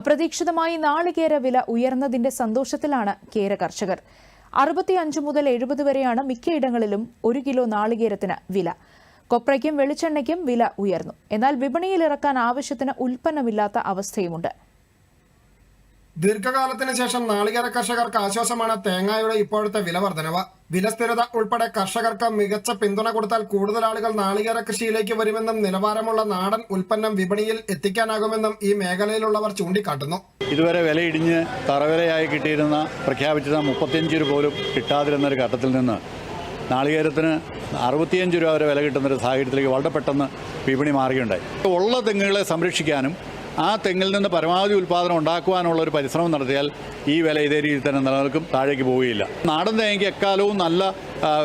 അപ്രതീക്ഷിതമായി നാളികേര വില ഉയർന്നതിന്റെ സന്തോഷത്തിലാണ് കേര കർഷകർ. അറുപത്തിയഞ്ച് മുതൽ എഴുപത് വരെയാണ് മിക്കയിടങ്ങളിലും ഒരു കിലോ നാളികേരത്തിന് വില. കൊപ്രയ്ക്കും വെളിച്ചെണ്ണയ്ക്കും വില ഉയർന്നു. എന്നാൽ വിപണിയിൽ ഇറക്കാൻ ആവശ്യത്തിന് ഉൽപ്പന്നമില്ലാത്ത അവസ്ഥയുമുണ്ട്. ദീർഘകാലത്തിന് ശേഷം നാളികേര കർഷകർക്ക് ആശ്വാസമാണ് തേങ്ങയുടെ ഇപ്പോഴത്തെ വില വർധനവ്. വില സ്ഥിരത ഉൾപ്പെടെ കർഷകർക്ക് മികച്ച പിന്തുണ കൊടുത്താൽ കൂടുതൽ ആളുകൾ നാളികേര കൃഷിയിലേക്ക് വരുമെന്നും നിലവാരമുള്ള നാടൻ ഉൽപ്പന്നം വിപണിയിൽ എത്തിക്കാനാകുമെന്നും ഈ മേഖലയിലുള്ളവർ ചൂണ്ടിക്കാട്ടുന്നു. ഇതുവരെ വിലയിടിഞ്ഞ് തറവിലയായി കിട്ടിയിരുന്ന പ്രഖ്യാപിച്ചിരുന്ന മുപ്പത്തിയഞ്ച് രൂപ പോലും കിട്ടാതിരുന്ന ഒരു ഘട്ടത്തിൽ നിന്ന് നാളികേരത്തിന് അറുപത്തിയഞ്ച് രൂപ വരെ വില കിട്ടുന്ന ഒരു സാഹചര്യത്തിലേക്ക് വളരെ പെട്ടെന്ന് വിപണി മാറുകയുണ്ടായി. ഉള്ള തെങ്ങുകളെ സംരക്ഷിക്കാനും ആ തെങ്ങിൽ നിന്ന് പരമാവധി ഉൽപ്പാദനം ഉണ്ടാക്കുവാനുള്ള ഒരു പരിശ്രമം നടത്തിയാൽ ഈ വില ഇതേ രീതിയിൽ തന്നെ നിലനിൽക്കും താഴേക്ക് പോവുകയില്ല. നാടൻ തേങ്ങയ്ക്ക് എക്കാലവും നല്ല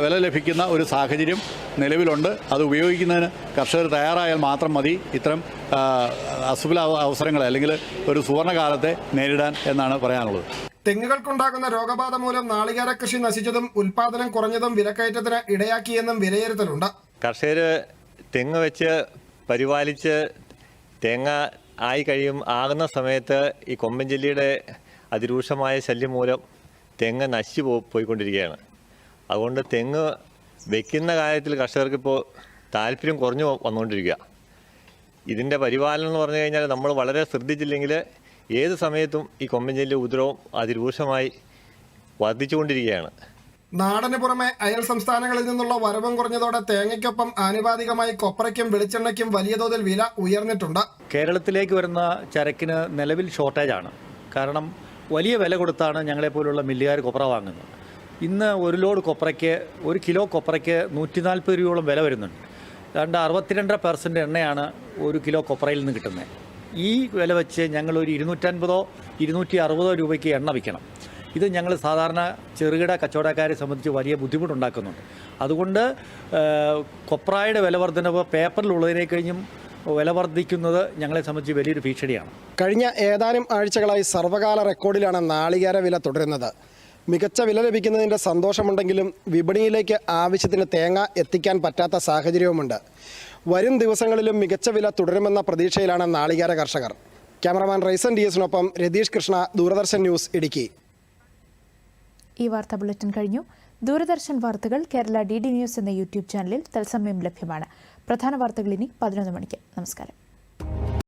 വില ലഭിക്കുന്ന ഒരു സാഹചര്യം നിലവിലുണ്ട്. അത് ഉപയോഗിക്കുന്നതിന് കർഷകർ തയ്യാറായാൽ മാത്രം മതി. ഇത്തരം അസുഖ അവസരങ്ങളെ അല്ലെങ്കിൽ ഒരു സുവർണകാലത്തെ നേരിടാൻ എന്നാണ് പറയാനുള്ളത്. തെങ്ങുകൾക്കുണ്ടാകുന്ന രോഗബാധ മൂലം നാളികേര കൃഷി നശിച്ചതും ഉൽപാദനം കുറഞ്ഞതും വിലക്കയറ്റത്തിന് ഇടയാക്കിയെന്നും വിലയിരുത്തലുണ്ട്. കർഷകർ തെങ്ങ് വെച്ച് പരിപാലിച്ച് തേങ്ങ ആയി കഴിയും ആകുന്ന സമയത്ത് ഈ കൊമ്പൻ ചെല്ലിയുടെ അതിരൂക്ഷമായ ശല്യം മൂലം തെങ്ങ് നശിച്ചു പോ പോയിക്കൊണ്ടിരിക്കുകയാണ്. അതുകൊണ്ട് തെങ്ങ് വെക്കുന്ന കാര്യത്തിൽ കർഷകർക്കിപ്പോൾ താല്പര്യം കുറഞ്ഞു വന്നുകൊണ്ടിരിക്കുക. ഇതിന്റെ പരിപാലനം എന്ന് പറഞ്ഞു കഴിഞ്ഞാൽ നമ്മൾ വളരെ ശ്രദ്ധിച്ചില്ലെങ്കിൽ ഏത് സമയത്തും ഈ കൊമ്പൻ ചെല്ലി ഉദ്രവം അതിരൂക്ഷമായി വർദ്ധിച്ചുകൊണ്ടിരിക്കുകയാണ്. നാടന് പുറമെ അയൽ സംസ്ഥാനങ്ങളിൽ നിന്നുള്ള വരവും കുറഞ്ഞതോടെ തേങ്ങയ്ക്കൊപ്പം ആനുപാതികമായി കൊപ്രയ്ക്കും വെളിച്ചെണ്ണയ്ക്കും വലിയ തോതിൽ വില ഉയർന്നിട്ടുണ്ട്. കേരളത്തിലേക്ക് വരുന്ന ചരക്കിന് നിലവിൽ ഷോർട്ടേജ് ആണ്. കാരണം വലിയ വില കൊടുത്താണ് ഞങ്ങളെപ്പോലുള്ള മില്ലുകാർ കൊപ്ര വാങ്ങുന്നത്. ഇന്ന് ഒരു ലോഡ് കൊപ്രയ്ക്ക് ഒരു കിലോ കൊപ്രയ്ക്ക് നൂറ്റി നാൽപ്പത് രൂപയോളം വില വരുന്നുണ്ട്. രണ്ട് അറുപത്തിരണ്ടര പെർസെന്റ് എണ്ണയാണ് ഒരു കിലോ കൊപ്രയിൽ നിന്ന് കിട്ടുന്നത്. ഈ വില വെച്ച് ഞങ്ങളൊരു ഇരുന്നൂറ്റൻപതോ ഇരുന്നൂറ്റി അറുപതോ രൂപയ്ക്ക് എണ്ണ വിൽക്കണം. ഇത് ഞങ്ങൾ സാധാരണ ചെറുകിട കച്ചവടക്കാരെ സംബന്ധിച്ച് വലിയ ബുദ്ധിമുട്ടുണ്ടാക്കുന്നുണ്ട്. അതുകൊണ്ട് കൊപ്രായുടെ വില വർധനവ് പേപ്പറിലുള്ളതിനെ കഴിഞ്ഞും വില വർദ്ധിക്കുന്നത് ഞങ്ങളെ സംബന്ധിച്ച് വലിയൊരു ഭീഷണിയാണ്. കഴിഞ്ഞ ഏതാനും ആഴ്ചകളായി സർവകാല റെക്കോർഡിലാണ് നാളികേര വില തുടരുന്നത്. മികച്ച വില ലഭിക്കുന്നതിന്റെ സന്തോഷമുണ്ടെങ്കിലും വിപണിയിലേക്ക് ആവശ്യത്തിന് തേങ്ങ എത്തിക്കാൻ പറ്റാത്ത സാഹചര്യവുമുണ്ട്. വരും ദിവസങ്ങളിലും മികച്ച വില തുടരുമെന്ന പ്രതീക്ഷയിലാണ് നാളികേര കർഷകർ. ക്യാമറമാൻ റൈസൻ ഡി എസിനൊപ്പം രതീഷ് കൃഷ്ണ ദൂരദർശൻ ന്യൂസ് ഇടുക്കി. ഈ വാർത്താ ബുള്ളറ്റിൻ കഴിഞ്ഞു. ദൂരദർശൻ വാർത്തകൾ കേരള ഡി ഡി ന്യൂസ് എന്ന യൂട്യൂബ് ചാനലിൽ തത്സമയം ലഭ്യമാണ്. പ്രധാന വാർത്തകൾ ഇനി പതിനൊന്ന് മണിക്ക്. നമസ്കാരം.